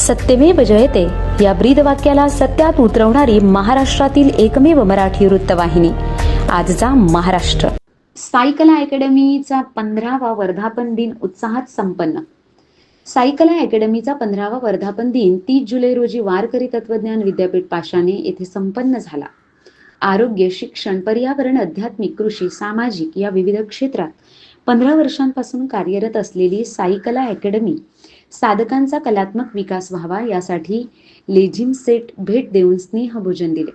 सत्यमेव जयते. या ब्रीद वाक्याला सत्यात उतरवणारी महाराष्ट्रातील एकमेव मराठी वृत्तवाहिनी. आजचा महाराष्ट्र. सायकला अकॅडमीचा पंधरावा वर्धापन दिन उत्साहात संपन्न. सायकला अकॅडमीचा पंधरावा वर्धापन दिन तीस जुलै रोजी वारकरी तत्वज्ञान विद्यापीठ पाशाने येथे संपन्न झाला. आरोग्य शिक्षण पर्यावरण आध्यात्मिक कृषी सामाजिक या विविध क्षेत्रात पंधरा वर्षांपासून कार्यरत असलेली सायकला अकॅडमी साधकांचा कलात्मक विकास व्हावा यासाठी लेझिम सेट भेट देऊन स्नेहभोजन दिले.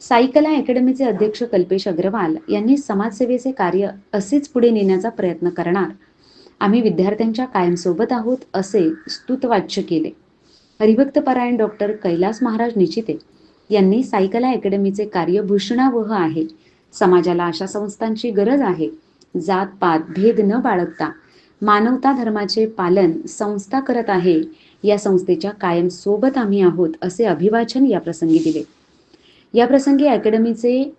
साईकला अकॅडमीचे अध्यक्ष कल्पेश अग्रवाल यांनी समाजसेवेचे कार्य असेच पुढे नेण्याचा प्रयत्न करणार. आम्ही विद्यार्थ्यांच्या कायमसोबत आहोत असे स्तुतवाच्य केले. हरिभक्त परायण डॉक्टर कैलास महाराज निचिते यांनी सायकला अकॅडमीचे कार्य भूषणावह आहे. समाजाला अशा संस्थांची गरज आहे. जात पात भेद न बाळगता मानवता धर्माचे पालन संस्था करत आहे. या संस्थेच्या कायम सोबत आम्ही आहोत असे अभिवाचन या प्रसंगी दिले. या प्रसंगी अकॅडमीचे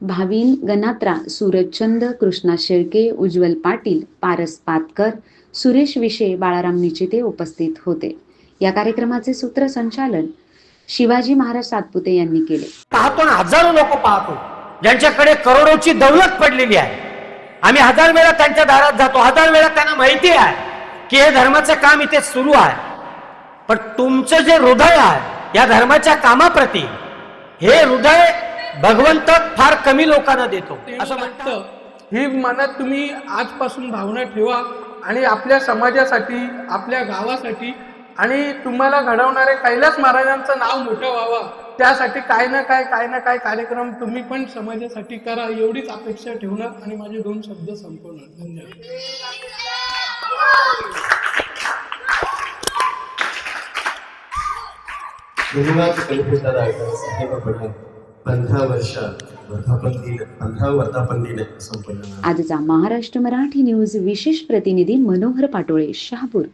भावीन गणात्रा सूरजचंद कृष्णा शेळके उज्ज्वल पाटील पारस पातकर सुरेश विशे बाळाराम निचिते उपस्थित होते. या कार्यक्रमाचे सूत्रसंचालन शिवाजी महाराज सातपुते यांनी केले. पाहतो ना हजारो लोक पाहतो. ज्यांच्याकडे करोडोची दौलत पडलेली आहे. आम्ही हजार वेळा त्यांच्या दारात जातो हजार वेळा त्यांना माहिती आहे की हे धर्माचं काम इथे सुरू आहे. पण तुमचं जे हृदय आहे या धर्माच्या कामाप्रती हे हृदय भगवंत फार कमी लोकांना देतो. असं म्हणतात. वाटतं ही मनात तुम्ही आजपासून भावना ठेवा आणि आपल्या समाजासाठी आपल्या गावासाठी आणि तुम्हाला घडवणारे कैलास महाराजांचं नाव मोठं व्हावं. त्यासाठी काय ना काय काय ना काय कार्यक्रम तुम्ही पण समाजासाठी करा एवढीच अपेक्षा ठेवणार आणि माझे दोन शब्द संपवणार. धन्यवाद. आजचा महाराष्ट्र मराठी न्यूज विशेष प्रतिनिधी मनोहर पाटोळे शहापूर.